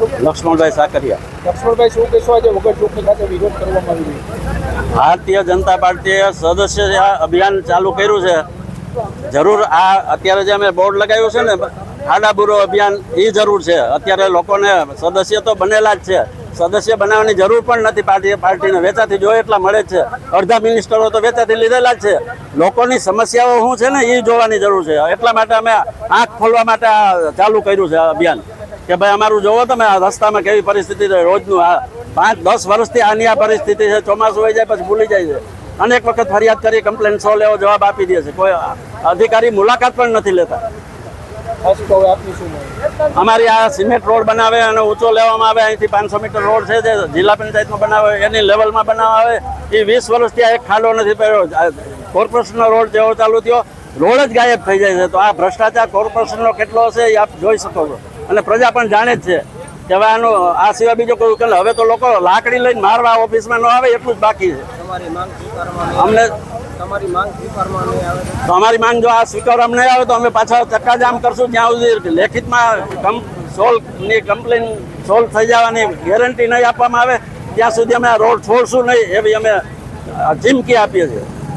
તમારું લક્ષ્મણભાઈ સાકરિયા. લક્ષ્મણભાઈ શું કહેશો? આજે વગર ચૂંટણી ખાતે વિરોધ કરવામાં આવી રહ્યો ભારતીય જનતા પાર્ટીએ સદસ્ય અભિયાન ચાલુ કર્યું છે જરૂર આ અત્યારે જે અમે બોર્ડ લગાવ્યું છે ને ખાડા બુરો અભિયાન એ જરૂર છે. અત્યારે લોકોને સદસ્ય તો બનેલા જ છે. સદસ્ય બનાવવાની જરૂર પણ નથી પાર્ટી પાર્ટીને વેચાથી જોઈએ એટલા મળે જ છે. અડધા મિનિસ્ટરો તો વેચાથી લીધેલા જ છે. લોકોની સમસ્યાઓ શું છે ને એ જોવાની જરૂર છે. એટલા માટે અમે આંખ ખોલવા માટે ચાલુ કર્યું છે આ અભિયાન. કે ભાઈ અમારું જોવો તમે આ રસ્તામાં કેવી પરિસ્થિતિ છે. રોજનું આ પાંચ દસ વર્ષથી આની આ પરિસ્થિતિ છે. ચોમાસું હોય જાય પછી ભૂલી જાય છે. અનેક વખત ફરિયાદ કરી કમ્પ્લેન સો લેવો જવાબ આપી દે છે. કોઈ અધિકારી મુલાકાત પણ નથી લેતા. અમારી આ સિમેન્ટ રોડ બનાવે અને ઊંચો લેવામાં આવે. અહીંથી પાંચસો મીટર રોડ છે જે જિલ્લા પંચાયતમાં બનાવે એની લેવલમાં બનાવે. એ વીસ વર્ષથી આ એક ખાડો નથી પડ્યો. કોર્પોરેશનનો રોડ જેવો ચાલુ થયો. રોડ જ ગાયબ થઈ જાય છે. તો આ ભ્રષ્ટાચાર કોર્પોરેશનનો કેટલો હશે એ આપ જોઈ શકો છો. અને પ્રજા પણ જાણે જ છે કે હવે આનું આ સિવાય બીજો કોઈ ઉકેલ. હવે તો લોકો લાકડી લઈને મારવા ઓફિસમાં ન આવે એટલું જ બાકી છે. અમને અમારી માંગ જો આ સ્વીકારવામાં નહીં આવે તો અમે પાછા ચક્કાજામ કરશું જ્યાં સુધી લેખિતમાં કમ સોલ્વની કમ્પ્લેન સોલ્વ થઈ જવાની ગેરંટી નહીં આપવામાં આવે. ત્યાં સુધી અમે આ રોડ છોડશું નહીં એવી અમે ચીમકી આપીએ છીએ.